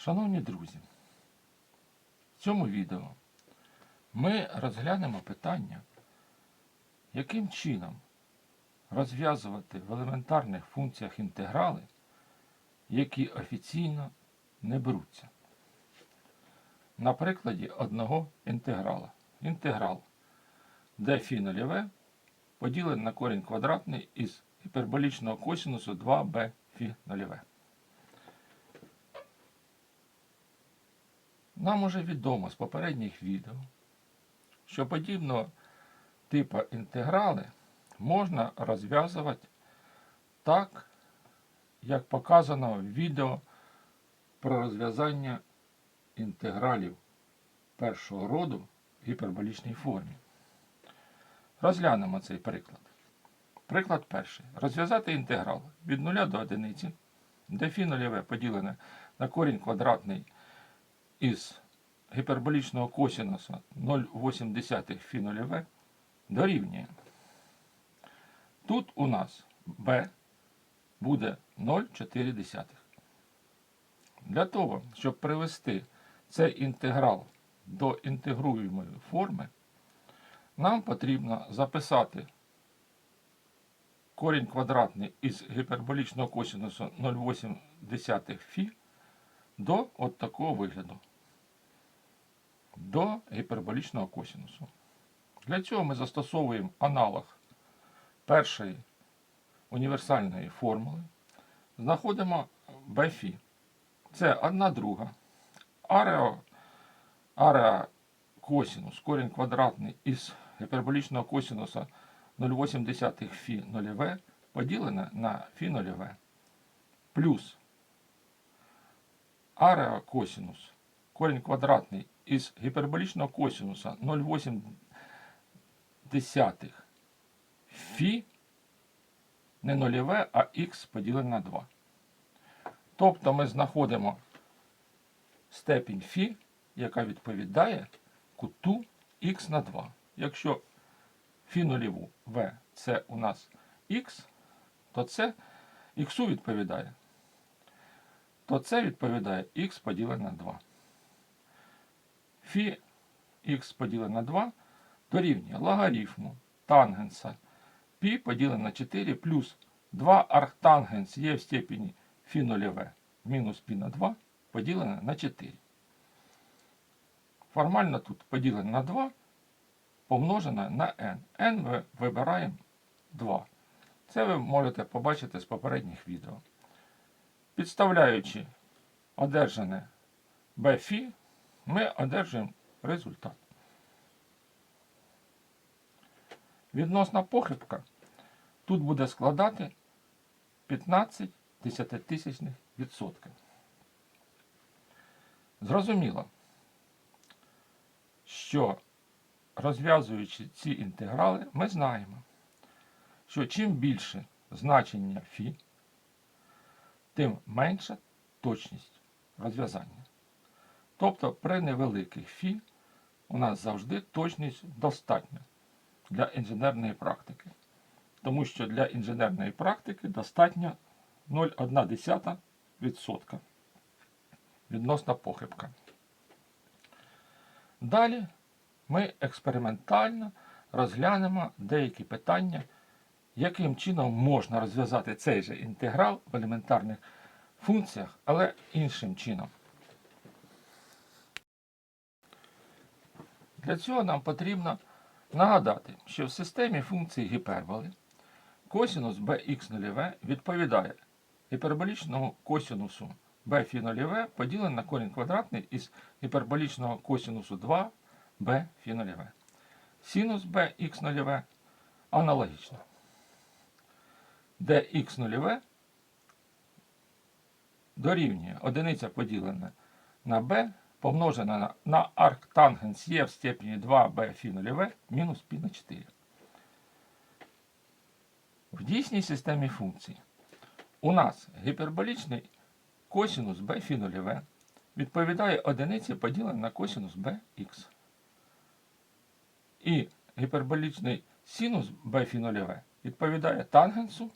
Шановні друзі, в цьому відео ми розглянемо питання, яким чином розв'язувати в елементарних функціях інтеграли, які офіційно не беруться. На прикладі одного інтеграла. Інтеграл d фі нульове поділений на корінь квадратний із гіперболічного косинусу 2b фі нульове. Нам уже відомо з попередніх відео, що подібного типу інтеграли можна розв'язувати так, як показано в відео про розв'язання інтегралів першого роду в гіперболічній формі. Розглянемо цей приклад. Приклад перший. Розв'язати інтеграл від 0 до 1, де фі нульове поділене на корінь квадратний із гіперболічного косинуса 0,8 фі нульове дорівнює. Тут у нас b буде 0,4. Для того, щоб привести цей інтеграл до інтегруємої форми, нам потрібно записати корінь квадратний із гіперболічного косинусу 0,8 фі до от такого вигляду. До гіперболічного косинусу. Для цього ми застосовуємо аналог першої універсальної формули. Знаходимо Бфі. Це 1 друга. Арео, ареа косинус, корінь квадратний із гіперболічного косинуса 0,8 фі нульове поділене на фі нульове. Плюс ареа косинус, корінь квадратний із гіперболічного косинуса 0,8 фі не нульове, а х поділене на 2. Тобто ми знаходимо степінь фі, яка відповідає куту х на 2. Якщо фі нульову v це у нас х, то це х відповідає. То це відповідає х поділене на 2. Фі х поділене на 2 дорівнює логарифму тангенса π поділене на 4 плюс 2 арктангенс є в степені фі нульове мінус π на 2 поділене на 4. Формально тут поділене на 2 помножене на n. n ми вибираємо 2. Це ви можете побачити з попередніх відео. Підставляючи одержане Бфі, ми одержуємо результат. Відносна похибка тут буде складати 15 десятитисячних відсотків. Зрозуміло, що розв'язуючи ці інтеграли, ми знаємо, що чим більше значення фі, тим менша точність розв'язання. Тобто при невеликих фі у нас завжди точність достатня для інженерної практики. Тому що для інженерної практики достатньо 0,1% відносна похибка. Далі ми експериментально розглянемо деякі питання, яким чином можна розв'язати цей же інтеграл в елементарних функціях, але іншим чином. Для цього нам потрібно нагадати, що в системі функції гіперболи косинус bx0 відповідає гіперболічному косинусу b фі 0 поділене на корінь квадратний із гіперболічного косинусу 2 b фі 0. Синус bx0 аналогічно. dx0 дорівнює одиниця поділена на b помножена на, арктангенс є в степені 2b фі 0 мінус π на 4. В дійсній системі функцій у нас гіперболічний косинус b фі 0 відповідає одиниці поділене на косинус bx. І гіперболічний синус b фі 0 відповідає тангенсу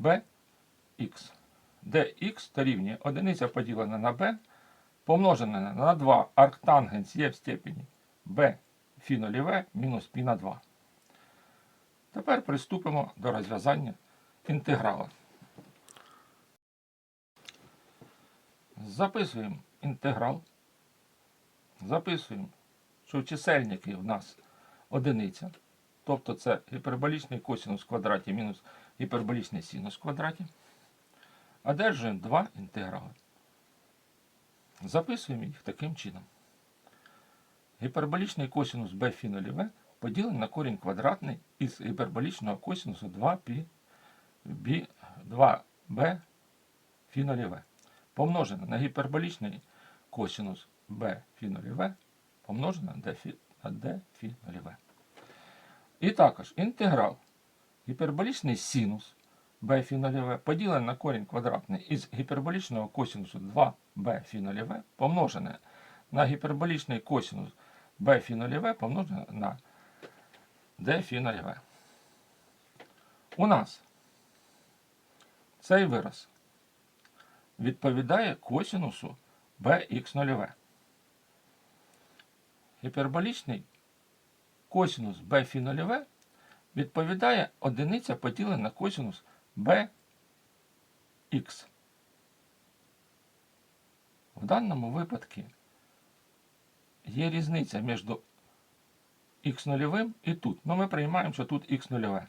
bx, де x дорівнює одиниця поділена на b помножене на 2 арктангенс є в степені b фі нульове мінус пі на 2. Тепер приступимо до розв'язання інтеграла. Записуємо інтеграл. Записуємо, що в чисельники в нас одиниця. Тобто це гіперболічний косинус в квадраті мінус гіперболічний синус в квадраті. Одержуємо два інтеграли. Записуємо їх таким чином. Гіперболічний косинус b поділений на корінь квадратний із гіперболічного косинусу 2π b, 2b фі нульове. Помножене на гіперболічний косинус b фі нульове помножене на d фі, на d фі нульове. І також інтеграл гіперболічний синус b нульове поділений на корінь квадратний із гіперболічного косинусу 2b фі нульове помножене на гіперболічний косинус b нульове помножене на d нульове. У нас цей вираз відповідає косинусу bx нульове. Гіперболічний косинус b фі нульове відповідає одиниця поділена на косинус bx. В даному випадку є різниця між х нульовим і тут. Ну, ми приймаємо, що тут х нульове.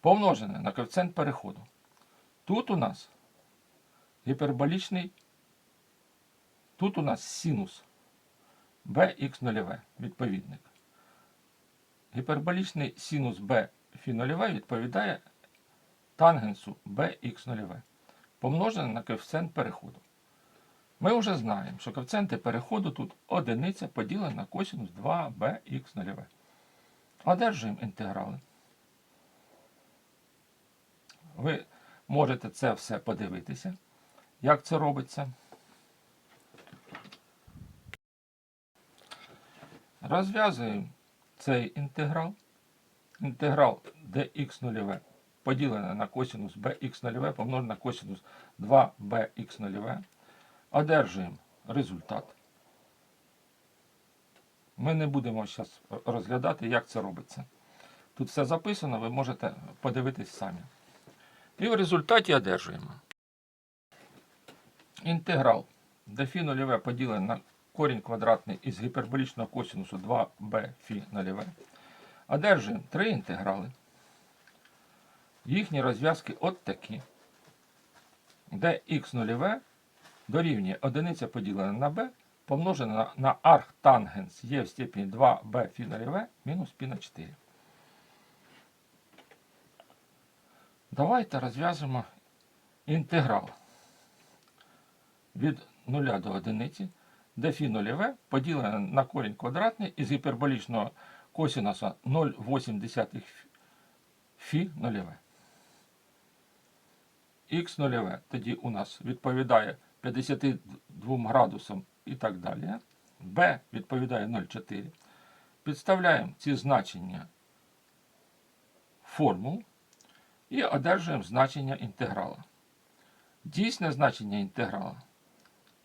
Помножене на коефіцієнт переходу. Тут у нас гіперболічний, тут у нас синус bx нульове, відповідник. Гіперболічний синус b фі нульове відповідає тангенсу bx нульове, помножене на коефіцієнт переходу. Ми вже знаємо, що коефіцієнти переходу тут одиниця поділена на косинус 2bx нульове. Одержуємо інтеграли. Ви можете це все подивитися, як це робиться. Розв'язуємо цей інтеграл. Інтеграл dx нульове поділене на косинус bx нульове помножене на косинус 2bx нульове. Одержуємо результат. Ми не будемо зараз розглядати, як це робиться. Тут все записано, ви можете подивитись самі. І в результаті одержуємо. Інтеграл d фі нульове поділене на корінь квадратний із гіперболічного косинусу 2b фі нульове. Одержуємо три інтеграли. Їхні розв'язки от такі. dx нульове дорівнює одиниця поділена на b помножена на, архтангенс є в степені 2b фі нульове мінус пі на 4. Давайте розв'яжемо інтеграл від 0 до 1, де фі нульове поділене на корінь квадратний із гіперболічного косинуса 0,8 фі нульове. Х нульове тоді у нас відповідає 52 градусам і так далі. b відповідає 0,4. Підставляємо ці значення в формулу і одержуємо значення інтеграла. Дійсне значення інтеграла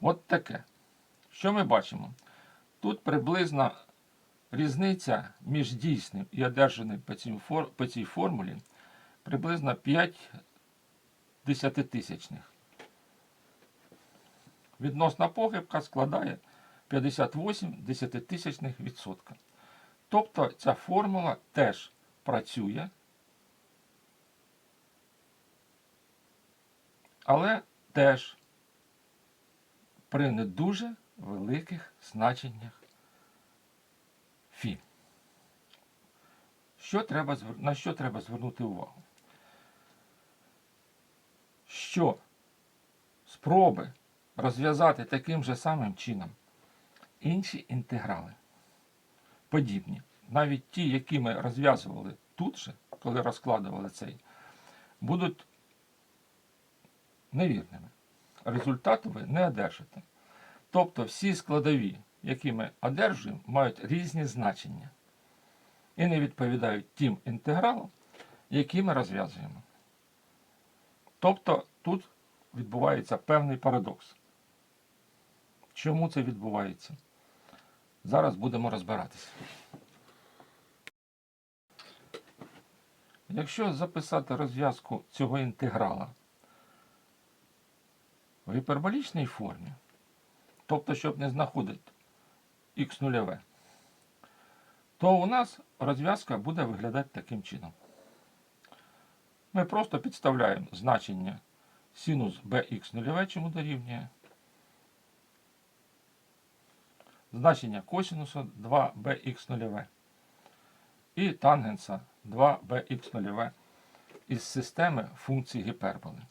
от таке. Що ми бачимо? Тут приблизно різниця між дійсним і одержаним по цій формулі приблизно 5 десятитисячних. Відносна похибка складає 58 десятитисячних відсотка. Тобто ця формула теж працює, але теж при не дуже великих значеннях фі. Що треба, на що треба звернути увагу? Що спроби розв'язати таким же самим чином інші інтеграли, подібні, навіть ті, які ми розв'язували тут же, коли розкладували цей, будуть невірними. Результату ви не одержите. Тобто всі складові, які ми одержуємо, мають різні значення і не відповідають тим інтегралам, які ми розв'язуємо. Тобто тут відбувається певний парадокс. Чому це відбувається? Зараз будемо розбиратися. Якщо записати розв'язку цього інтеграла в гіперболічній формі, тобто, щоб не знаходити х нульове, то у нас розв'язка буде виглядати таким чином. Ми просто підставляємо значення синус bx нульове, чому дорівнює. Значення косинуса 2bx нульове. І тангенса 2bx нульове із системи функцій гіперболи.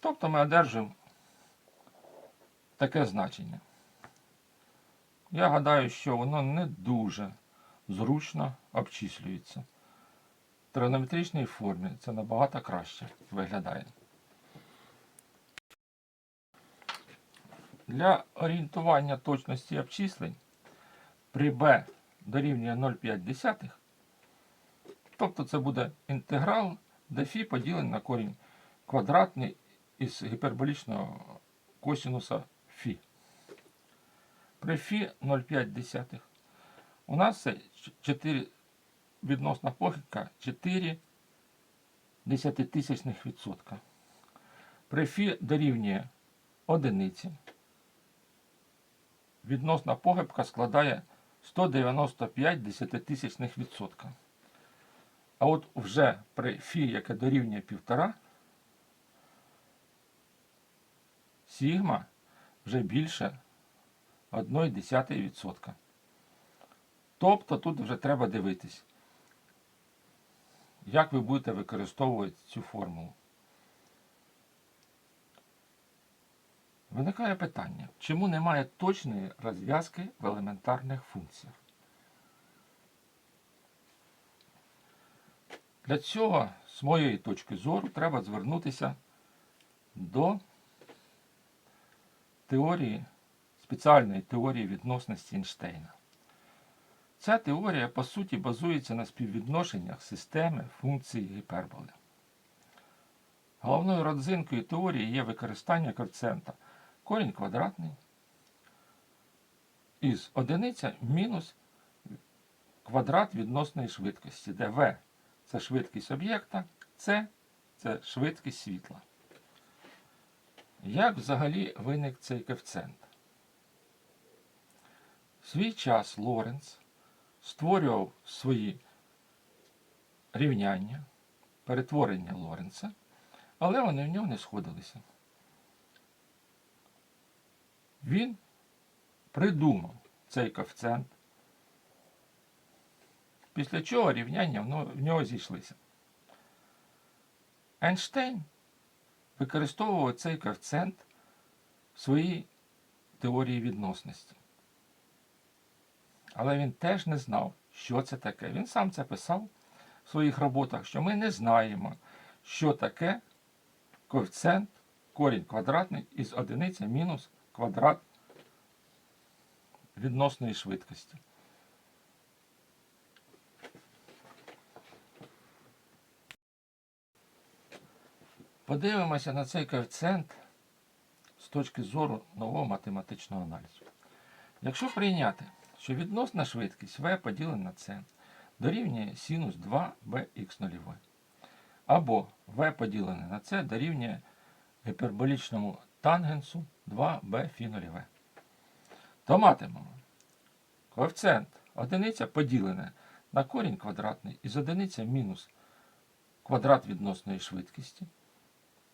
Тобто ми одержимо таке значення. Я гадаю, що воно не дуже зручно обчислюється тригонометричній формі це набагато краще виглядає. Для орієнтування точності обчислень при b дорівнює 0,5, тобто це буде інтеграл дефі поділений на корінь квадратний із гіперболічного косінуса Фі. При Фі 0,5 у нас це 4 відносна похибка 4 десятитисячних відсотка. При φ дорівнює одиниці. Відносна похибка складає 195 десятитисячних відсотка. А от вже при φ, яке дорівнює 1,5, сігма вже більше 1,1%. Тобто тут вже треба дивитись, як ви будете використовувати цю формулу. Виникає питання, чому немає точної розв'язки в елементарних функціях? Для цього, з моєї точки зору, треба звернутися до теорії, спеціальної теорії відносності Ейнштейна. Ця теорія, по суті, базується на співвідношеннях системи функцій гіперболи. Головною родзинкою теорії є використання коефіцієнта корінь квадратний із одиниця мінус квадрат відносної швидкості, де v це швидкість об'єкта, c це швидкість світла. Як взагалі виник цей коефіцієнт? В свій час Лоренц створював свої рівняння, перетворення Лоренца, але вони в нього не сходилися. Він придумав цей коефіцієнт, після чого рівняння в нього зійшлися. Ейнштейн використовував цей коефіцієнт в своїй теорії відносності. Але він теж не знав, що це таке. Він сам це писав в своїх роботах, що ми не знаємо, що таке коефіцієнт корінь квадратний із одиниці мінус квадрат відносної швидкості. Подивимося на цей коефіцієнт з точки зору нового математичного аналізу. Якщо прийняти, що відносна швидкість v поділена на c дорівнює синус 2bx0. Або v поділене на c дорівнює гіперболічному тангенсу 2b фі 0 v. То матимемо коефіцієнт одиниця поділене на корінь квадратний із одиниця мінус квадрат відносної швидкості.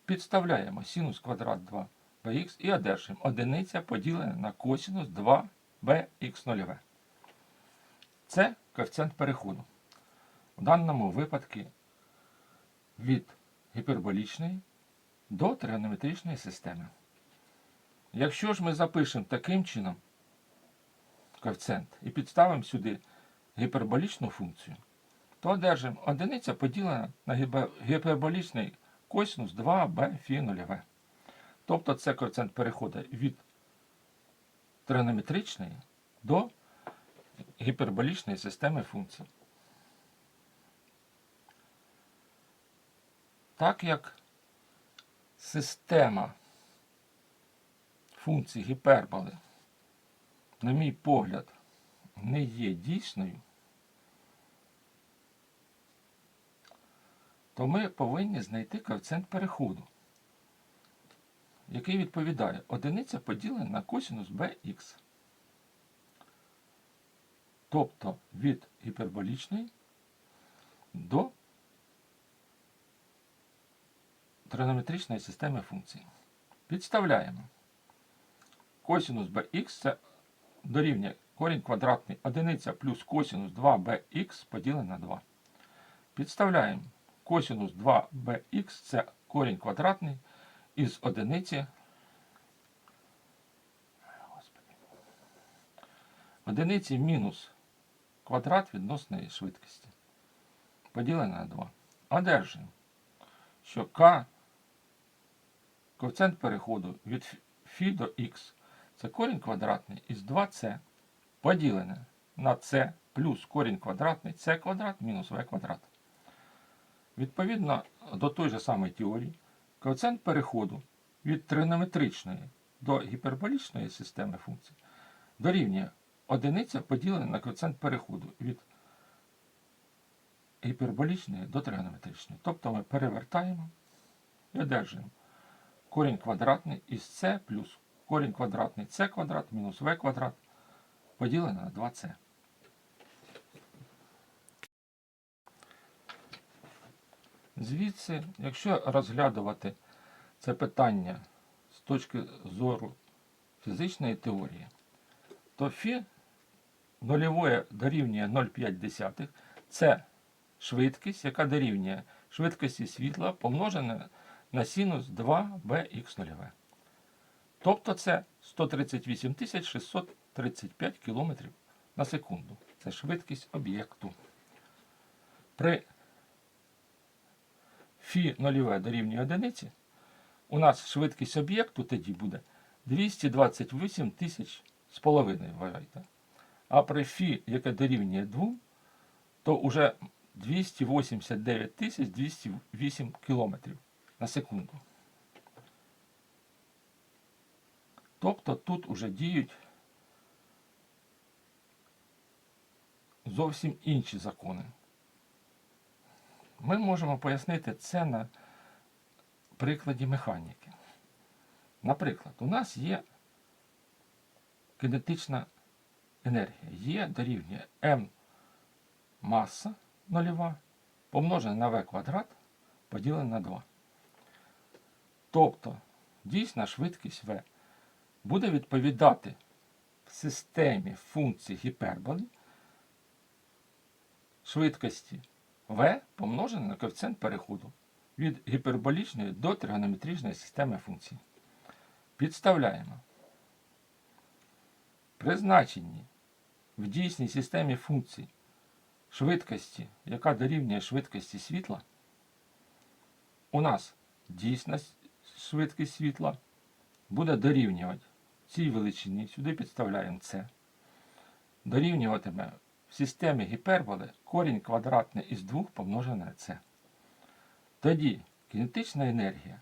Підставляємо синус квадрат 2bx і одержимо одиниця поділене на косінус 2 bx0v. Це коефіцієнт переходу. В даному випадку від гіперболічної до тригонометричної системи. Якщо ж ми запишемо таким чином коефіцієнт і підставимо сюди гіперболічну функцію, то одержимо одиниця поділена на гіперболічний косинус 2 b фі 0 v Тобто це коефіцієнт переходу від тригонометричної до гіперболічної системи функцій. Так як система функцій гіперболи на мій погляд, не є дійсною, то ми повинні знайти коефіцієнт переходу, який відповідає одиниця поділена на косинус bx. Тобто від гіперболічної до тригонометричної системи функцій. Підставляємо. Косинус bx це дорівнює корінь квадратний одиниця плюс косинус 2bx поділене на 2. Підставляємо косинус 2bx це корінь квадратний із одиниці. Одиниці мінус квадрат відносної швидкості. Поділене на 2. Одержуємо, що k коефіцієнт переходу від φ до х це корінь квадратний із 2c поділене на c плюс корінь квадратний c квадрат мінус v квадрат. Відповідно до той же самої теорії, коефіцієнт переходу від тригонометричної до гіперболічної системи функцій дорівнює одиниця поділена на коефіцієнт переходу від гіперболічної до тригонометричної. Тобто ми перевертаємо і одержуємо корінь квадратний із c плюс корінь квадратний c квадрат мінус v квадрат поділене на 2c. Звідси, якщо розглядувати це питання з точки зору фізичної теорії, то фі нульове дорівнює 0,5 це швидкість, яка дорівнює швидкості світла помножена на синус 2bx нульове. Тобто це 138 635 км на секунду. Це швидкість об'єкту. При фі нульове дорівнює одиниці, у нас швидкість об'єкту тоді буде 228 тисяч з половиною, вважайте. А при фі, яке дорівнює 2, то вже 289 тисяч 208 кілометрів на секунду. Тобто тут уже діють зовсім інші закони. Ми можемо пояснити це на прикладі механіки. Наприклад, у нас є кинетична енергія. Є дорівнює М маса нульова помножена на v квадрат поділене на 2. Тобто дійсна швидкість v буде відповідати в системі функції гіперболи швидкості v помножене на коефіцієнт переходу від гіперболічної до тригонометричної системи функцій. Підставляємо. При значенні в дійсній системі функцій швидкості, яка дорівнює швидкості світла, у нас дійсна швидкість світла буде дорівнювати цій величині, сюди підставляємо це, дорівнюватиме в системі гіперболи корінь квадратний із 2 помножене на це. Тоді кинетична енергія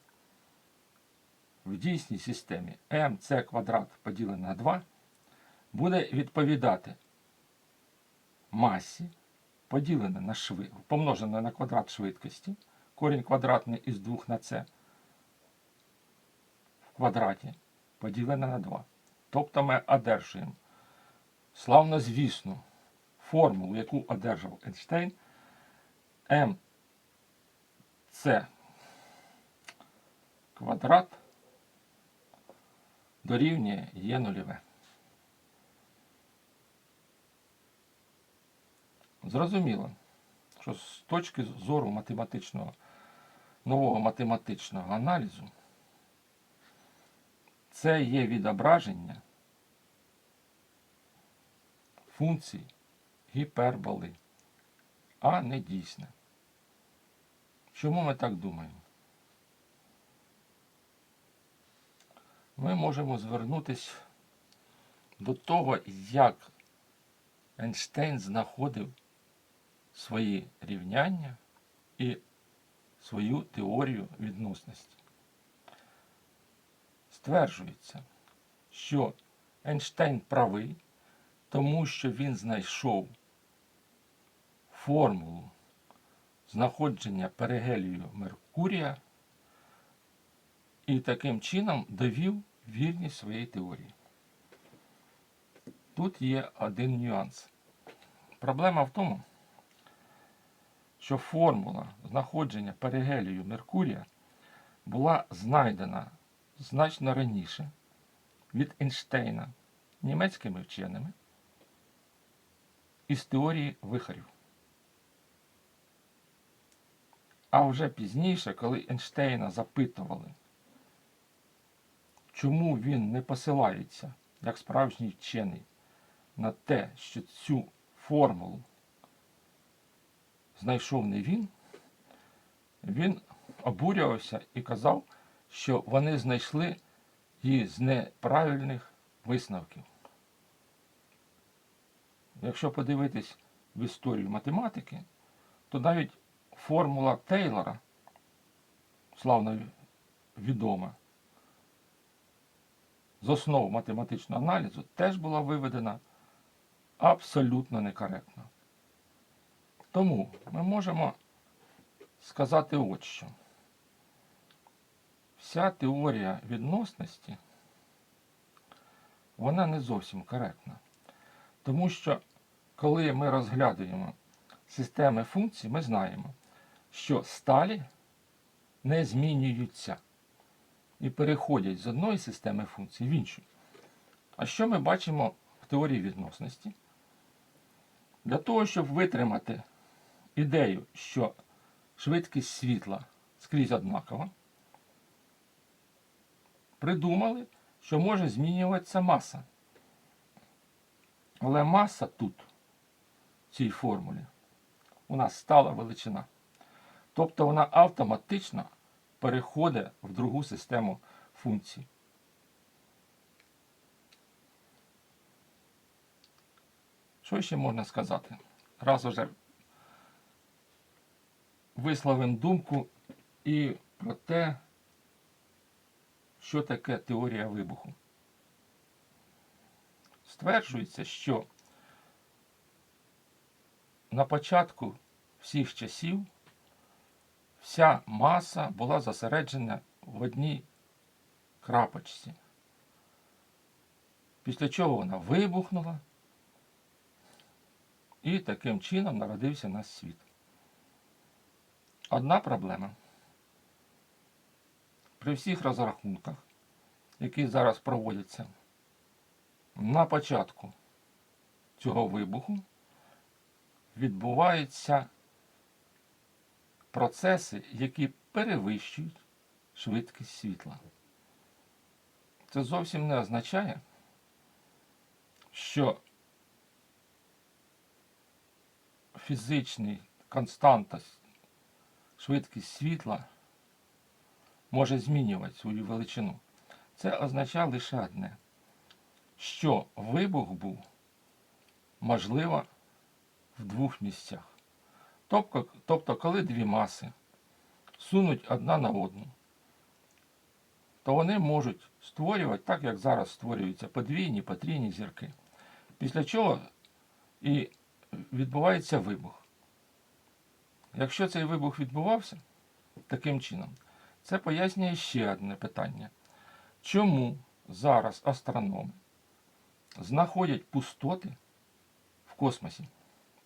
в дійсній системі mc квадрат поділене на 2 буде відповідати масі поділене на швид... помножене на квадрат швидкості, корінь квадратний із 2 на це в квадраті поділене на 2. Тобто ми одержуємо славнозвісну формулу, яку одержав Ейнштейн, mc квадрат дорівнює є нульове. Зрозуміло, що з точки зору математичного, нового математичного аналізу це є відображення функцій гіперболи, а не дійсне. Чому ми так думаємо? Ми можемо звернутися до того, як Ейнштейн знаходив свої рівняння і свою теорію відносності. Стверджується, що Ейнштейн правий, Тому що він знайшов формулу знаходження перигелію Меркурія і таким чином довів вірність своєї теорії. Тут є один нюанс. Проблема в тому, що формула знаходження перигелію Меркурія була знайдена значно раніше від Ейнштейна німецькими вченими із теорії вихорів. А вже пізніше, коли Ейнштейна запитували, чому він не посилається, як справжній вчений, на те, що цю формулу знайшов не він, він обурювався і казав, що вони знайшли її з неправильних висновків. Якщо подивитись в історію математики, то навіть формула Тейлора, славно відома, з основ математичного аналізу, теж була виведена абсолютно некоректно. Тому ми можемо сказати от що. Вся теорія відносності, вона не зовсім коректна. Тому що, коли ми розглядуємо системи функцій, ми знаємо, що сталі не змінюються і переходять з одної системи функцій в іншу. А що ми бачимо в теорії відносності? Для того, щоб витримати ідею, що швидкість світла скрізь однакова, придумали, що може змінюватися маса. Але маса тут, в цій формулі, у нас стала величина. Тобто вона автоматично переходить в другу систему функцій. Що ще можна сказати? Раз уже висловимо думку і про те, що таке теорія вибуху. Стверджується, що на початку всіх часів вся маса була зосереджена в одній крапочці. Після чого вона вибухнула, і таким чином народився наш світ. Одна проблема. При всіх розрахунках, які зараз проводяться, на початку цього вибуху відбуваються процеси, які перевищують швидкість світла. Це зовсім не означає, що фізичний константа швидкість світла може змінювати свою величину. Це означає лише одне, що вибух був можливо в двох місцях. Тобто, тобто, коли дві маси сунуть одна на одну, то вони можуть створювати так, як зараз створюються подвійні, потрійні зірки. Після чого і відбувається вибух. Якщо цей вибух відбувався таким чином, це пояснює ще одне питання. Чому зараз астрономи знаходять пустоти в космосі?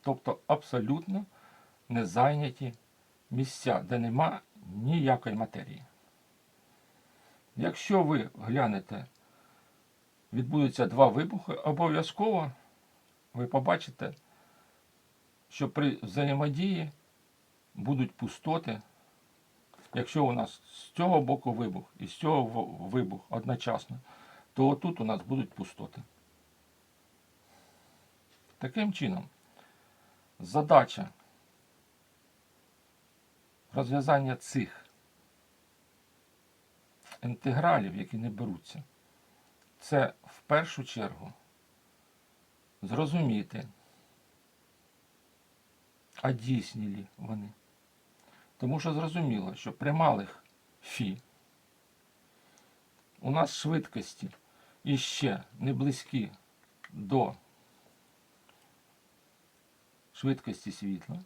Тобто абсолютно не зайняті місця, де нема ніякої матерії. Якщо ви глянете, відбудуться два вибухи, обов'язково ви побачите, що при взаємодії будуть пустоти. Якщо у нас з цього боку вибух і з цього вибух одночасно, то отут у нас будуть пустоти. Таким чином, задача розв'язання цих інтегралів, які не беруться, це в першу чергу зрозуміти, а дійсні лі вони. Тому що зрозуміло, що при малих фі у нас швидкості іще не близькі до швидкості світла.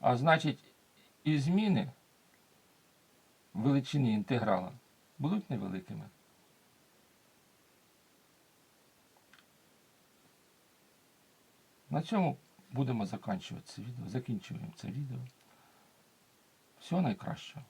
А значить, і зміни величині інтеграла будуть невеликими. На цьому будемо закінчувати це відео. Закінчуємо це відео. Всього найкращого.